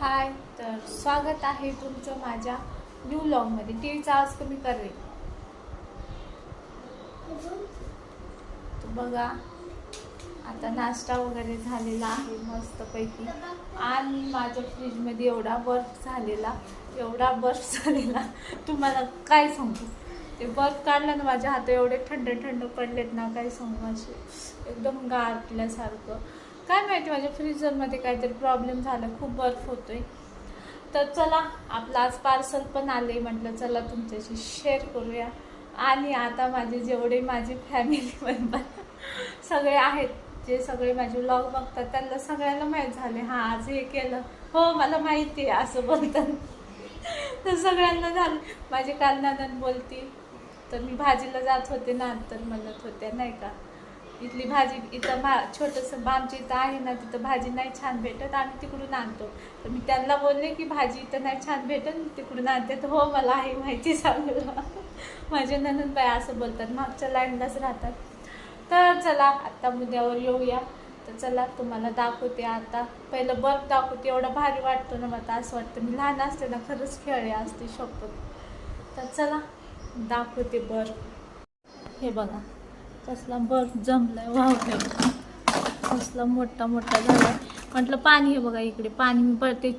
हाय तर स्वागत आहे तुमचं माझ्या न्यू लॉगमध्ये टी व्हीचा आवाज कमी करेल तर बघा आता नाश्ता वगैरे झालेला आहे मस्तपैकी. आणि माझ्या फ्रीजमध्ये एवढा बर्फ झालेला एवढा बर्फ झालेला. तुम्हाला काय सांगू? ते बर्फ काढलं ना माझ्या हात एवढे थंड थंड पडलेत ना काय सांगू असे. एकदम गारटल्यासारखं काय माहिती माझ्या फ्रीजरमध्ये काहीतरी प्रॉब्लेम झाला खूप बर्फ होतो आहे तर चला आपलं आज पार्सल पण आले म्हटलं चला तुमच्याशी शेअर करूया. आणि आता माझे जेवढे माझे फॅमिली मेंबर सगळे आहेत जे सगळे माझे व्लॉग बघतात त्यांना सगळ्यांना माहीत झाले हां आज हे केलं. हो मला माहिती आहे असं बोलतात. तर सगळ्यांना झालं. माझे काल नानन बोलती तर मी भाजीला जात होते ना तर म्हणत होत्या नाही का? इथली भाजी इथं भा छोटंसं आमच्या इथं आहे ना तिथं भाजी नाही छान भेटत आम्ही तिकडून आणतो. तर मी त्यांना बोलले की भाजी इथं नाही छान भेटत तिकडून आणते. तर हो मला आहे माहिती सांगलं माझे ननंदबाई असं बोलतात मागच्या लाईनलाच राहतात. तर चला आत्ता मुद्द्यावर येऊया. तर चला तुम्हाला दाखवते आता. पहिलं बर्फ दाखवते एवढं भारी वाटतो ना मला असं वाटतं. मी लहान असते ना खरंच खेळले असते शपथ. तर चला दाखवते बर्फ. हे बघा. कसला बर्फ जमलाय वाहतोय कसला मोठा मोठा झाला म्हटलं पाणी हे बघा इकडे पाणी मी ते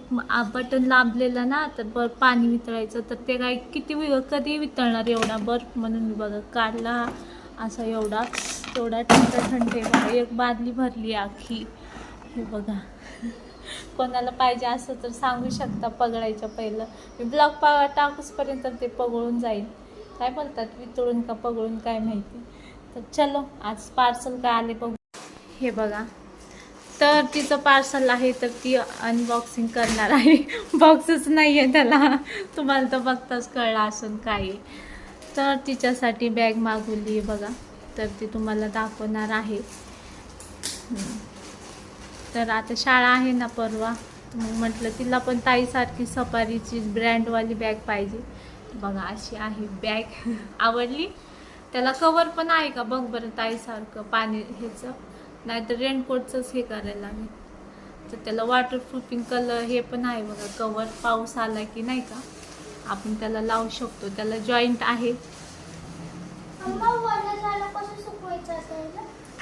बटन लांबलेलं ना तर बर्फ पाणी वितळायचं. तर ते काय किती वि कधी वितळणार एवढा बर्फ म्हणून मी बघा काढला असा एवढा. एवढा थंड थंड बघा. एक बादली भरली आखी. हे बघा. कोणाला पाहिजे असं तर सांगू शकता पगडायच्या पहिलं. मी ब्लॉक पा टाकूसपर्यंत ते पगळून जाईल. काय बोलतात? वितळून का पगळून काय माहिती? तर चलो आज पार्सल काय आले बघू. हे बघा. तर तिचं पार्सल आहे तर ती अनबॉक्सिंग करणार आहे. बॉक्सच नाही आहे त्याला. तुम्हाला तर बघताच कळलं असून काय तर तिच्यासाठी बॅग मागवली आहे बघा. तर ती तुम्हाला दाखवणार आहे. तर आता शाळा आहे ना परवा. मग म्हटलं तिला पण ताईसारखी सफारीची ब्रँडवाली बॅग पाहिजे. बघा अशी आहे बॅग आवडली? त्याला कवर पण आहे का? बघ बरं ताईसारखं पाणी ह्याचं. नाहीतर रेनकोटचंच हे करायला लागेल. तर त्याला वॉटरप्रूफिंग कलर हे पण आहे बघा. कवर पाऊस आला की नाही का? आपण त्याला लावू शकतो. त्याला जॉईंट आहे?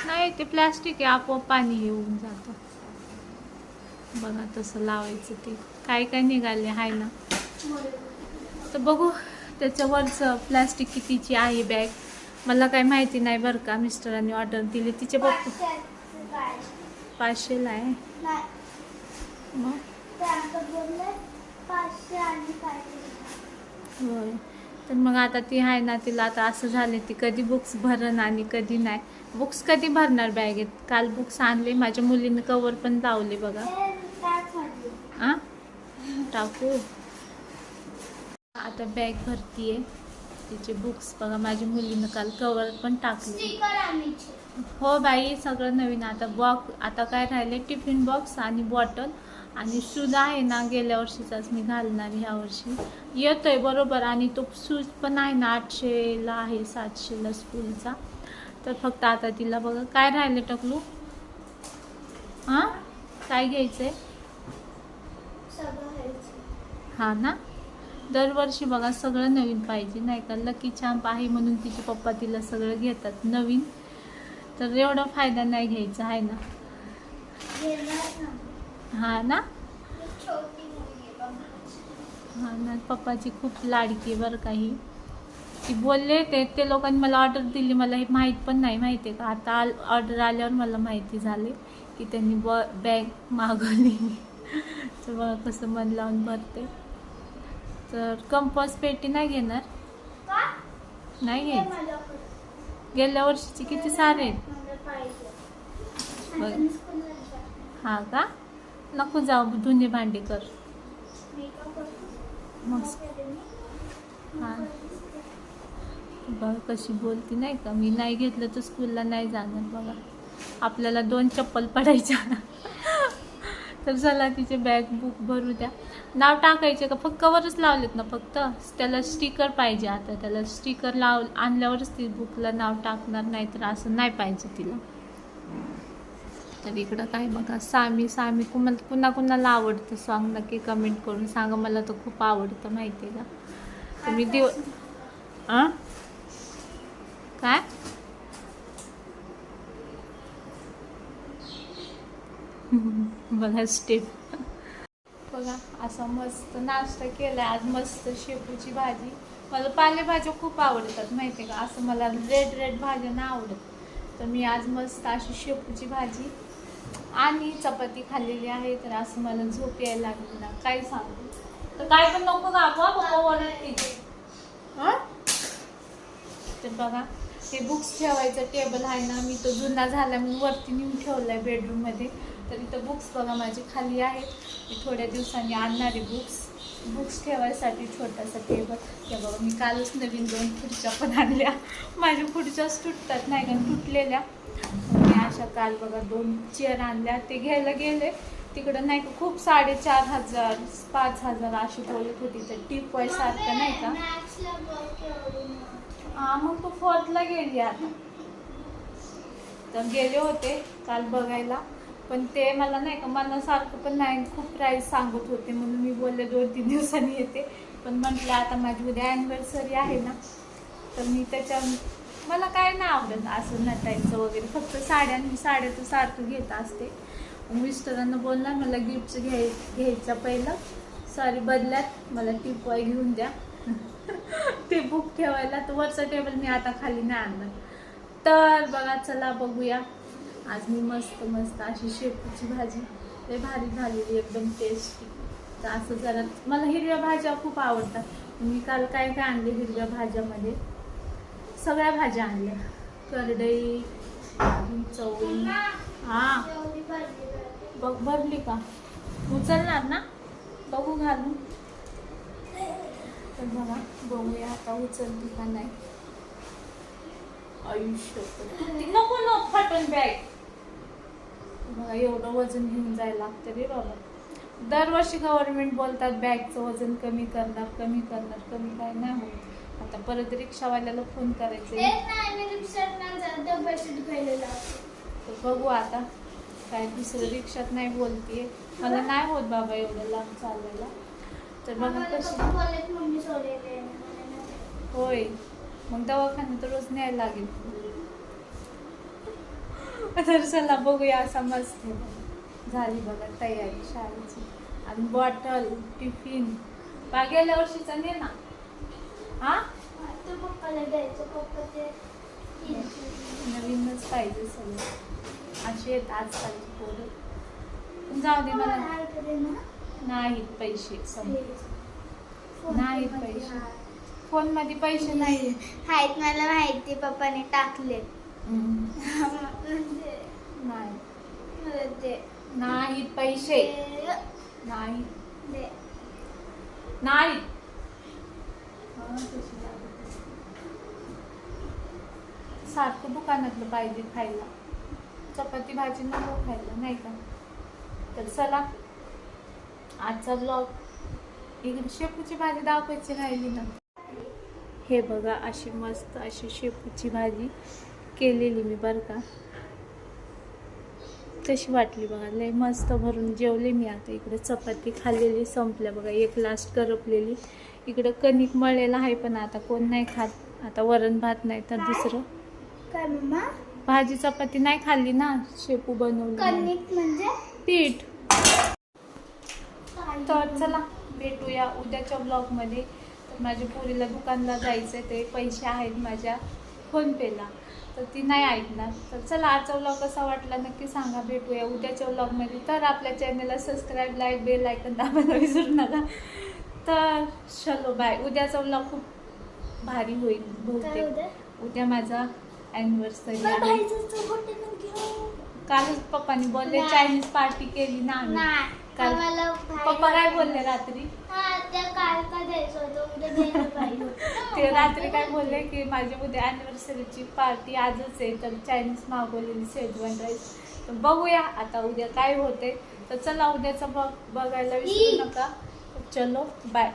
नाही ते प्लॅस्टिक आहे. आपोआप पाणी हे होऊन जातं. बघा तसं लावायचं ते. काय काय निघाले आहे ना? तर बघू त्याच्यावरचं प्लॅस्टिक कितीची आहे बॅग मला काय माहिती नाही बरं का. मिस्टरांनी ऑर्डर दिली. तिचे पप्पा पाचशेला आहे. मग होय. तर मग आता ती आहे ना तिला आता असं झालं ती कधी बुक्स भरण आणि कधी नाही. बुक्स कधी भरणार बॅगेत काल बुक्स आणले. माझ्या मुलीने कवर पण लावले बघा. आ? टाकू? आता बॅग भरतीये. तिचे बुक्स बघा. माझ्या मुलीनं काल कवर पण टाकले. हो बाई सगळं नवीन. आता बॉक्स आता काय राहिले टिफिन बॉक्स आणि बॉटल आणि शूज आहे ना गेल्या वर्षीचाच मी घालणार ह्या वर्षी. येतोय बरोबर. आणि तो शूज पण आहे ना आठशेला आहे सातशेला स्कूलचा तर फक्त आता तिला बघा. काय राहिले टकलू? हां? काय घ्यायचंय. हा ना? दरवर्षी बघा सगळं नवीन पाहिजे. नाही का? लकी चॅम्प आहे म्हणून तिचे पप्पा तिला सगळं घेतात. नवीन. तर एवढा फायदा नाही घ्यायचा आहे ना? ना. हा ना? हा ना? पप्पाची खूप लाडकी बरं काही ती बोलले ते ते लोकांनी मला ऑर्डर दिली. मला हे माहीत पण नाही माहिती आहे का? आता ऑर्डर आल्यावर मला माहिती झाली की त्यांनी ब बॅग मागवली. तर बघा कसं मन लावून भरते. तर कंपॉस पेटी नाही घेणार? नाही घ्यायची. माझ्याकडे. गेल्या वर्षीचे किती सारे आहेत. बघ. हा का? नको जाऊ धुणे भांडी कर. मेकअप करतो. मग. मग मी? हा. बघ कशी बोलती नाही का? मी नाही घेतलं तर स्कूलला नाही जाणार बघा. आपल्याला दोन चप्पल पडायच्या. तर चला तिचे बॅग बुक भरू द्या. नाव टाकायचे का? फक्त कवरच लावलेत ना फक्त? त्याला स्टिकर पाहिजे आता. त्याला स्टिकर लाव आणल्यावरच ती बुकला नाव टाकणार नाही तर असं नाही पाहिजे तिला. तर इकडं काय बघा सामी सामी कुणा कुणा कुणाला आवडतं सॉन्ग नक्की कमेंट करून सांगा. मला तर खूप आवडतं माहिती आहे का? तर मी दिव आ? काय? बघा स्टेप बघा असा मस्त नाश्ता केला आज मस्त शेपूची भाजी. मला पालेभाज्या खूप आवडतात माहिती आहे का? असं मला रेड रेड भाज्या नाही आवडत. तर मी आज मस्त अशी शेपूची भाजी आणि चपाती खाल्लेली आहे. तर असं मला झोप यायला लागली ना. काय सांगू. तर काय पण नको हं? तर बघा हे बुक्स ठेवायचं टेबल आहे ना. मी तो जुना झाला मी वरती नेऊन ठेवलाय बेडरूममध्ये. तर इथं बुक्स बघा माझे खाली आहेत. मी थोड्या दिवसांनी आणणारे बुक्स बुक्स ठेवायसाठी छोटासा टेबल त्या बघा मी कालच नवीन दोन खुर्च्या पण आणल्या. माझ्या खुर्च्याच तुटतात नाही का तुटलेल्या. मी अशा काल बघा दोन चेअर आणल्या. ते घ्यायला गेले. तिकडं नाही का खूप साडेचार हजार पाच हजार अशी बोलत होती. तर टीप वाय सारखं नाही का? हां मग तू फोर्थला गेली आता. तर गेले होते काल बघायला. पण ते मला नाही का मनासारखं पण नाही खूप प्राईस सांगत होते म्हणून मी बोलले दोन तीन दिवसांनी येते. पण म्हटलं आता माझी उद्या अॅनिव्हर्सरी आहे ना तर मी त्याच्या मला काय नाही आवडत असं नटायचं वगैरे फक्त साड्या साड्या तर सारखं घेत असते. मिस्टरांना बोलणार मला गिफ्ट घ्याय घ्यायचं पहिलं सॉरी बदल्यात मला टिपॉय घेऊन द्या. ते बुक ठेवायला तर वरचा टेबल मी आता खाली नाही आणणार. तर बघा चला बघूया. आज मी मस्त मस्त अशी शेपूची भाजी. लय भारी झालेली एकदम टेस्टी तर असं जरा मला हिरव्या भाज्या खूप आवडतात. मी काल काय काय आणले हिरव्या भाज्यामध्ये? सगळ्या भाज्या आणल्या. करडई चवळी. हा. बघ भरली का? उचलणार ना? बघू घालून. तर बघा बघूया आता उचलली का नाही. आयुष्य नको नको फाटून बॅग बघा एवढं वजन घेऊन जायला लागतं रे बाबा. दरवर्षी गव्हर्नमेंट बोलतात बॅगचं वजन कमी करणार कमी करणार कमी. काय नाही होत. आता परत रिक्षावाल्याला फोन करायचं बघू आता. काय दुसरं रिक्षात नाही बोलतीये. मला नाही होत बाबा एवढं लांब चालायला तर बघा कशी. होय. मग दवाखान्यात रोज न्यायला लागेल. तर चला बघूया असा मस्त झाली बघा तयारी शाळेची. आणि बॉटल टिफिन गेल्या वर्षीचा ने ना? हा? आता पप्पाला द्यायचं, पप्पा ते. नवीनच पाहिजे सगळं. अशी आहेत आजकालची पोरं. जाऊ दे मला? नाहीत पैसे सम. फोन नाही पे मध्ये पैसे. हाय. फोनमध्ये पैसे नाही आहेत मला माहिती पप्पाने टाकले नाही. ते नाहीत पैसे. नाही. ते. हा, लागत. सारखं दुकानातलं पाहिजे खायला. चपाती भाजी नको खायला नाही का? तर चला. आजचा ब्लॉग इकडे शेपूची भाजी दाखवायची राहिली ना. हे बघा अशी मस्त अशी शेपूची भाजी केलेली मी बरं का. कशी वाटली बघा. लय मस्त भरून जेवले मी आता इकडे. चपाती खाल्लेली संपल्या बघा. एक लास्ट करपलेली. इकडं कणिक मळलेलं आहे पण आता कोण नाही खात. आता वरण भात नाही तर दुसरं. भाजी चपाती नाही खाल्ली ना शेपू बनवली. कणिक म्हणजे? पीठ. तर चला भेटूया उद्याच्या ब्लॉगमध्ये तर माझ्या पोरीला दुकानला जायचं ते पैसे आहेत माझ्या फोनपेला. तर ती नाही ऐकणार. तर चला आजचा ब्लॉग कसा वाटला नक्की सांगा भेटूया उद्याच्या ब्लॉगमध्ये तर आपल्या चॅनलला सबस्क्राईब लाईक बेल आयकन दाबायला विसरू नका. तर चलो बाय उद्याचा ब्लॉग खूप भारी होईल काय बहुतेक उद्या माझा अॅनिव्हर्सरी काय आहे. घेऊ. कालच पप्पानी बोलले. चायनीज पार्टी केली ना काल- पप्पा काय बोलले रात्री? हा. ते रात्री काय बोलले की माझ्या उद्या अॅनिव्हर्सरीची पार्टी आजच आहे तर चायनीज मागवलेली शेजवान राईस तर बघूया आता उद्या काय होते तर चला उद्याचं बघ बघायला विसरू नका. चलो बाय